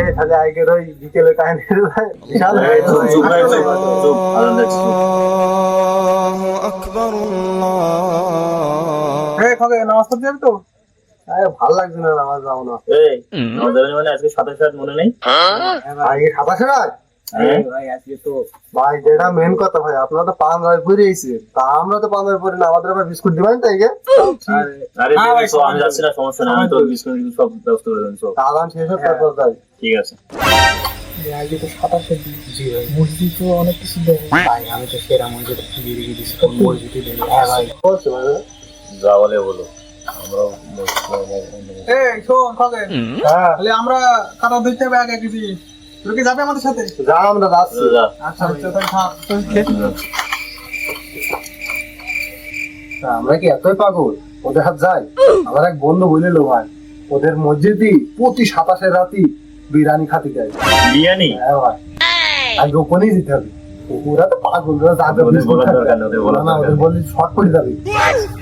এই তাহলে আজকের ওই বিকেলে কাহিনী বিশাল দিচ্ছে, চুপ। এই খগে নামাজ পড়তে যাবি তো? আরে ভালো লাগছে না নামাজ যাও না। এই, মানে আজকে সাতাশ রাত মনে নেই? আগে সাতাশে রাত? হ্যাঁ? ভাই আজকে তো ভাই যেটা মেন কথা ভাই আপনারা তো পান ভাই পরে এসে তা আমরা তো পান ভাই পরে না আমাদের আবার বিস্কুট দিবেন তাই গে আরে হ্যাঁ, আমি যাচ্ছি না সমস্যা নেই আমি তো বিস্কুট সব ব্যবস্থা করে দেবেন সব তা শেষ হোক তারপর যাই ঠিক আছে। আজকে তো সাতাশে দিন। জি ভাই। মসজিদ তো অনেক কিছু দেয়। ভাই আমি তো সেরা মসজিদ বেরিয়ে দিচ্ছি মসজিদে দেবে। হ্যাঁ ভাই। বলছে ভাই। যা বলে বলো আমরা এই শোন খগে হ্যাঁ। তাহলে আমরা কাটা হবে আগে কিছু। তুই কি যাবে আমাদের সাথে? যা আমরা যাচ্ছি আচ্ছা আচ্ছা তাহলে থাক আমরা কি এতই পাগল? ওদের হাত যাই আমার এক বন্ধু বলিল ভাই ওদের মসজিদই প্রতি সাতাশে রাতি বিরিয়ানি খাতে যায় বিরিয়ানি? হ্যাঁ ভাই। আর গোপনেই দিতে হবে। ওরা তো পাগল ওরা যাবে না, ওদের। বললে শর্ট করে যাবে।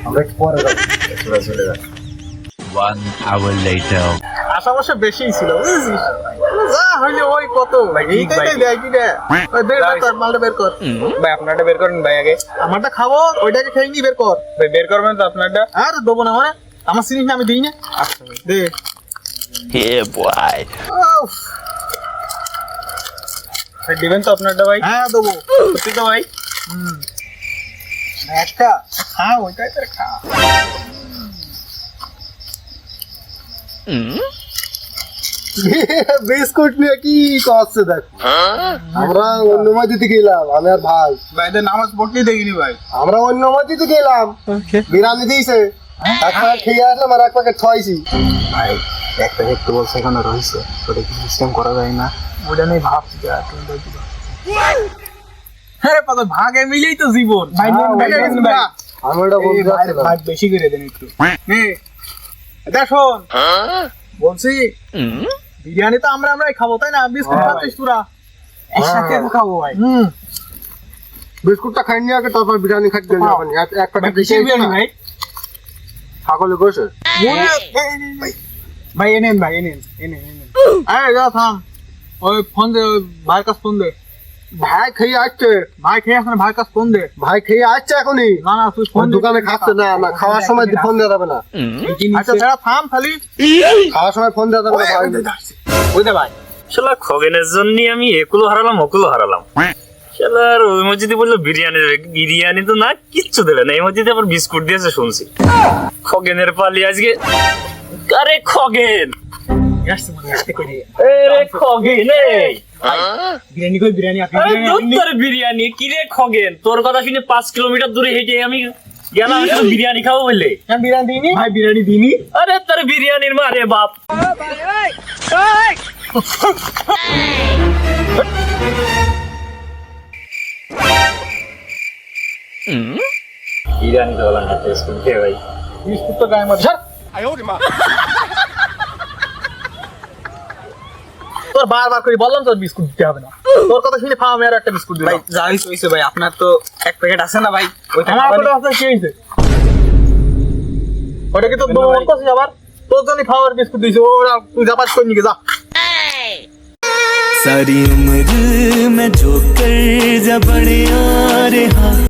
আমরা একটু পরে যাব। চলে চলে যা One hour later. আশা অবশ্য বেশিই ছিল বুঝেছিস? যা হইলে ওই কত? এই দেয় কি রে বের কর মালটা বের কর। ভাই আপনারটা বের করেন ভাই আগে। আমারটা খাব ওইটাকে খেয়ে নি বের কর। ভাই বের করবেন তো আপনারটা? আর দেবো না মানে আমার আমি দিই না। দে. ভাই দিবেন তো আপনারটা ভাই? হ্যাঁ দেবো। সত্যি তো ভাই? হুম। একটা খা ওইটাই তো খা। বিস্কুট নিয়ে কি করছে দেখ। আমরা অন্য মসজিদে গেলাম আমি আর ভাই। ভাই এদের নামাজ পড়তেই দেখিনি ভাই। আমরা অন্য মসজিদে গেলাম। বিরিয়ানি দিয়েছে। এক প্যাকেট খেয়ে আসলাম আর এক প্যাকেট ছয়ছি ভাই এক প্যাকেট তো বলছে এখানে রয়েছে। ওটা কি সিস্টেম করা যায় না? ওটা নিয়ে ভাবছি। হ্যাঁ পাতা ভাগে মিলেই তো জীবন। ভাই হ্যাঁ। আমি ওটা বলতে ভাই ভাগ বেশি করে দেন একটু। নে এটা শোন। বলছি বিরিয়ানি তো আমরা আমরাই খাব তাই না? বিস্কুট হ্যাঁ, খাচ্ছিস তোরা? একসাথে। খাব ভাই। হুম। বিস্কুটটা খাই নিয়ে আগে তারপর বিরিয়ানি খাইতে গেলাম এখন এক এক প্যাকেট কিসের বিরিয়ানি ভাই। ছাগলে বসে? ভাই। এনেন ভাই এনেন এনেন এনেন আরে যা থাম। ওই ফোন দে ভাইয়ের কাছে ফোন দে। ভাই খেয়ে আসছে। ভাই খেয়ে আসলে ভাইয়ের কাছে ফোন দে। ভাই খেয়ে আসছে এখনই। না না তুই ফোন দোকানে খাচ্ছে না না খাওয়ার সময় ফোন দেওয়া যাবে না। আচ্ছা তারা থাম খালি। খাওয়ার সময় ফোন দেওয়া যাবে না ভাই। বুঝতে ভাই শালা খগেনের জন্য আমি একুলো হারালাম ওকুলো হারালাম। শালার ওই মসজিদে বলল বিরিয়ানি দেবে। বিরিয়ানি তো না কিচ্ছু দেবে না। এই মসজিদে আবার বিস্কুট দিয়েছে শুনছি। খগেনের পালি আজকে। আরে খগেন! বিরিয়ানি তোর কথা শুনে পাঁচ কিলোমিটার দূরে হেঁটে আমি গেলাম শুধু বিরিয়ানি খাব বললে আমি বিরিয়ানি দিইনি ভাই বিরিয়ানি দিইনি আরে তোর বিরিয়ানির মারে বাপ বিরিয়ানি তো বললাম না টেস্ট করতে ভাই বিস্কুট তো গায়ে মধ্যে তোর বারবার করে বললাম তোর বিস্কুট দিতে হবে না তোর কথা শুনে খাওয়া আমি আর একটা বিস্কুট ভাই দিলাম যাই হইছে ভাই আপনার তো এক প্যাকেট আছে না ভাই ওইটা আমার খাবেন? কথা আছে কি হইছে ওটা কি তোর দম মন করছিস আবার তোর জন্য খাওয়ার বিস্কুট দিয়েছে ওরা তুই যাবার করে নিয়ে যা सारी उम्र मैं जो कर जा बड़े आ रहा